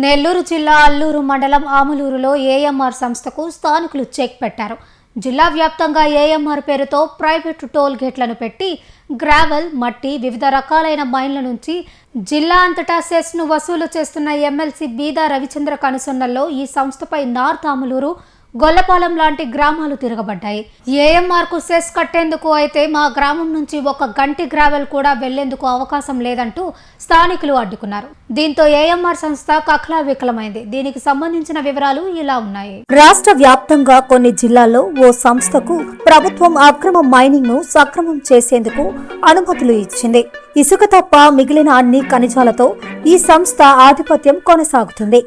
నెల్లూరు జిల్లా అల్లూరు మండలం ఆములూరులో ఏఎంఆర్ సంస్థకు స్థానికులు చెక్ పెట్టారు. జిల్లా వ్యాప్తంగా ఏఎంఆర్ పేరుతో ప్రైవేటు టోల్ గేట్లను పెట్టి గ్రావెల్ మట్టి వివిధ రకాలైన మైన్ల నుంచి జిల్లా అంతటా సెస్ను వసూలు చేస్తున్న ఎమ్మెల్సీ బీదా రవిచంద్ర కనుసొన్నల్లో ఈ సంస్థపై నార్త్ ఆములూరు గొల్లపాలెం లాంటి గ్రామాలు తిరగబడ్డాయి. ఏఎంఆర్కు సెస్ కట్టేందుకు అయితే మా గ్రామం నుంచి ఒక గంటి గ్రావెల్ కూడా వెళ్ళేందుకు అవకాశం లేదంటూ స్థానికులు అడ్డుకున్నారు. దీంతో ఏఎంఆర్ సంస్థ కఖలా వికలమైంది. దీనికి సంబంధించిన వివరాలు ఇలా ఉన్నాయి. రాష్ట్ర వ్యాప్తంగా కొన్ని జిల్లాల్లో ఓ సంస్థకు ప్రభుత్వం అక్రమ మైనింగ్ను సక్రమం చేసేందుకు అనుమతులు ఇచ్చింది. ఇసుక తప్ప మిగిలిన అన్ని ఖనిజాలతో ఈ సంస్థ ఆధిపత్యం కొనసాగుతుంది.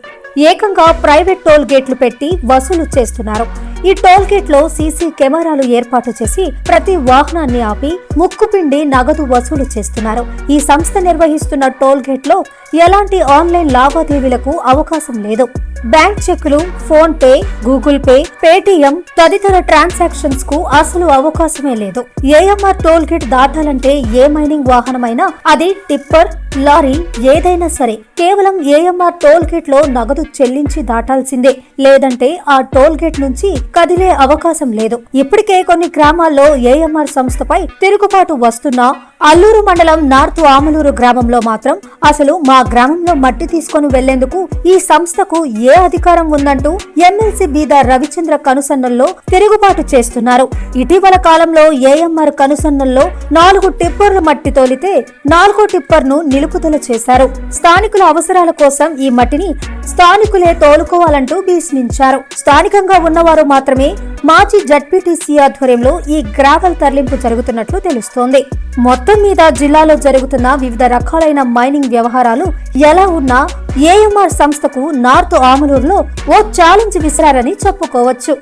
ఏకంగా ప్రైవేట్ టోల్ గేట్లు పెట్టి వసూలు చేస్తున్నారు. ఈ టోల్ గేట్లో సీసీ కెమెరాలు ఏర్పాటు చేసి ప్రతి వాహనాన్ని ఆపి ముక్కుపిండి నగదు వసూలు చేస్తున్నారు. ఈ సంస్థ నిర్వహిస్తున్న టోల్ గేట్లో ఎలాంటి ఆన్లైన్ లావాదేవీలకు అవకాశం లేదు. బ్యాంక్ చెక్కులు PhonePe Google pay Paytm తదితర ట్రాన్సాక్షన్స్కు అసలు అవకాశమే లేదు. ఏఎంఆర్ టోల్ గేట్ దాటాలంటే ఏ మైనింగ్ వాహనమైనా అది టిప్పర్ లారీ ఏదైనా సరే కేవలం ఏఎంఆర్ టోల్ గేట్లో నగదు చెల్లించి దాటాల్సిందే. లేదంటే ఆ టోల్ గేట్ నుంచి కదిలే అవకాశం లేదు. ఇప్పటికే కొన్ని గ్రామాల్లో ఏఎంఆర్ సంస్థపై తిరుగుబాటు వస్తున్నా అల్లూరు మండలం నార్త్ ఆమలూరు గ్రామంలో మాత్రం అసలు మా గ్రామంలో మట్టి తీసుకొని వెళ్ళేందుకు ఈ సంస్థకు ఏ అధికారం ఉందంటూ ఎమ్మెల్సీ బీద రవిచంద్ర కనుసన్నల్లో తిరుగుబాటు చేస్తున్నారు. ఇటీవల కాలంలో ఏఎంఆర్ కనుసన్నల్లో నాలుగు టిప్పర్ల మట్టి తోలితే నాలుగో టిప్పర్ను నిలుపుదల చేశారు. స్థానికుల అవసరాల కోసం ఈ మట్టిని స్థానికులే తోలుకోవాలంటూ భీష్మించారు. స్థానికంగా ఉన్నవారు మాత్రమే మాజీ జడ్పీటీసీ ఆధ్వర్యంలో ఈ గ్రావెల్ తరలింపు జరుగుతున్నట్లు తెలుస్తోంది. మొత్తం మీద జిల్లాలో జరుగుతున్న వివిధ రకాలైన మైనింగ్ వ్యవహారాలు ఎలా ఉన్నా ఏఎంఆర్ సంస్థకు నార్త్ ఆములూరులో ఓ ఛాలెంజ్ విసిరారని చెప్పుకోవచ్చు.